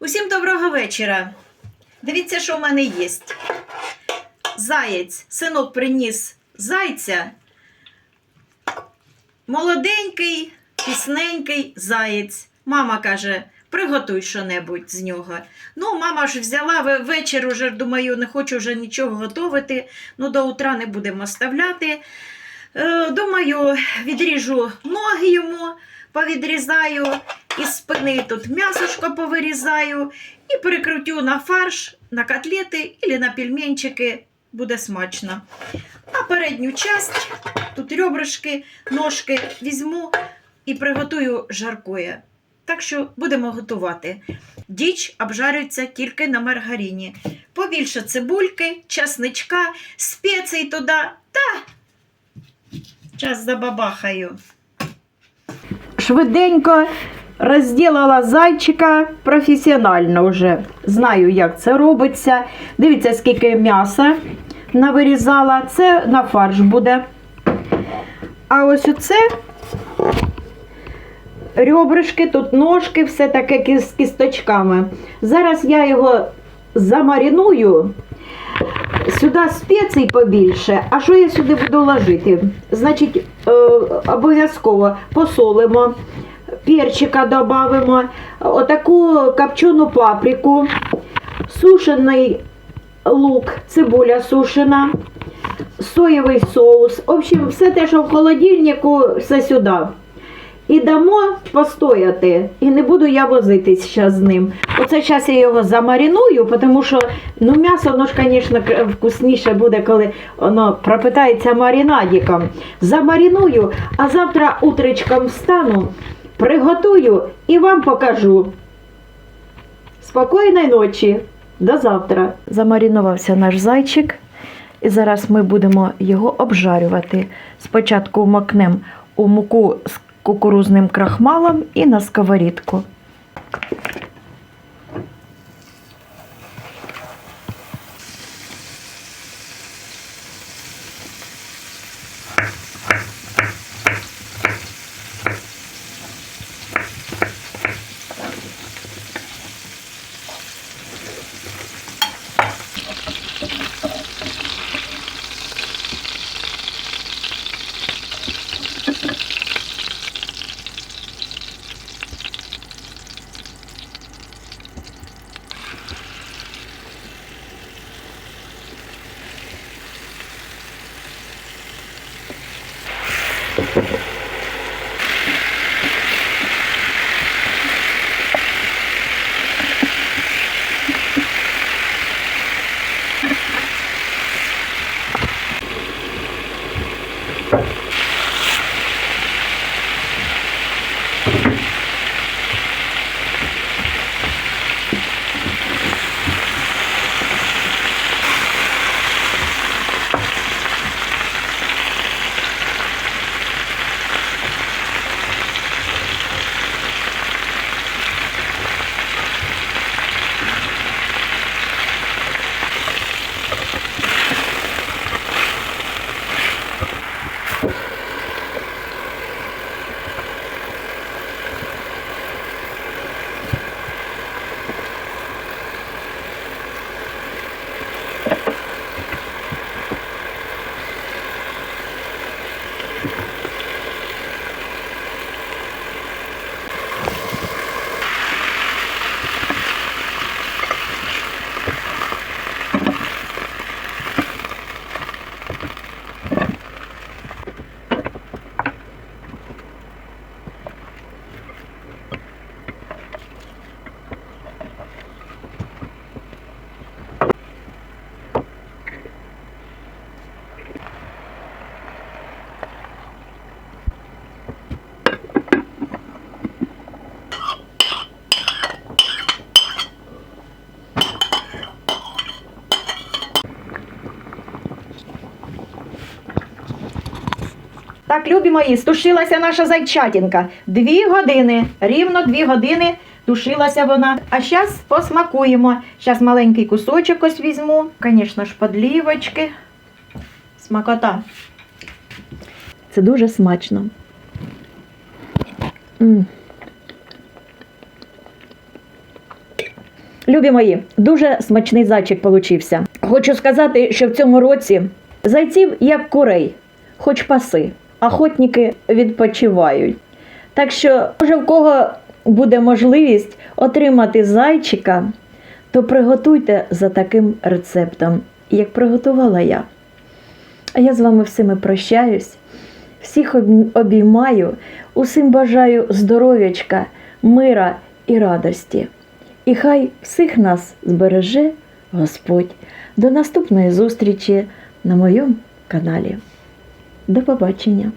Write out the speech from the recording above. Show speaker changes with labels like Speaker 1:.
Speaker 1: Усім доброго вечора. Дивіться, що в мене є. Заєць. Синок приніс зайця. Молоденький, пісненький заєць. Мама каже, приготуй що-небудь з нього. Ну, мама ж взяла ве- вечір уже, думаю, не хочу вже нічого готувати. Ну, до утра не будемо оставляти. Е, думаю, відріжу ноги йому, повідрізаю, із спини тут м'ясошко повирізаю і перекрутю на фарш, на котлети або на пельменчики. Буде смачно. А передню часть, тут ребрышки, ножки візьму і приготую жаркоє. Так що будемо готувати. Діч обжарюється тільки на маргарині. Побільше цибульки, часничка, спецій туди. Та час забабахаю. Швиденько розділила зайчика професіонально вже. Знаю, як це робиться. Дивіться, скільки м'яса навирізала. Це на фарш буде. А ось оце ребрышки, тут ножки, все таке з кісточками. Зараз я його замариную. Сюди спецій побільше. А що я сюди буду ложити? Значить, е, обов'язково посолимо, перчика додамо, отаку копчену паприку, сушений лук, цибуля сушена, соєвий соус. В общем, все те, що в холодильнику, все сюди. І дамо постояти. І не буду я возитись зараз з ним. Оце зараз я його замариную, тому що ну, м'ясо, воно ж, звісно, вкусніше буде, коли воно пропитається маринадиком. Замариную, а завтра утречком встану, приготую і вам покажу. Спокійної ночі. До завтра. Замарінувався наш зайчик. І зараз ми будемо його обжарювати. Спочатку макнемо у муку з кукурузним крахмалом і на сковорідку. Так, любі мої, стушилася наша зайчатінка. Дві години, рівно дві години тушилася вона. А зараз посмакуємо. Зараз маленький кусочок ось візьму. Звісно ж, подлівочки. Смакота. Це дуже смачно. м Любі мої, дуже смачний зайчик получився. Хочу сказати, що в цьому році зайців як курей, хоч паси, охотники відпочивають. Так що, може, в кого буде можливість отримати зайчика, то приготуйте за таким рецептом, як приготувала я. А я з вами всіми прощаюсь, всіх обіймаю, усім бажаю здоров'ячка, мира і радості. І хай всіх нас збереже Господь. До наступної зустрічі на моєму каналі. До побачення!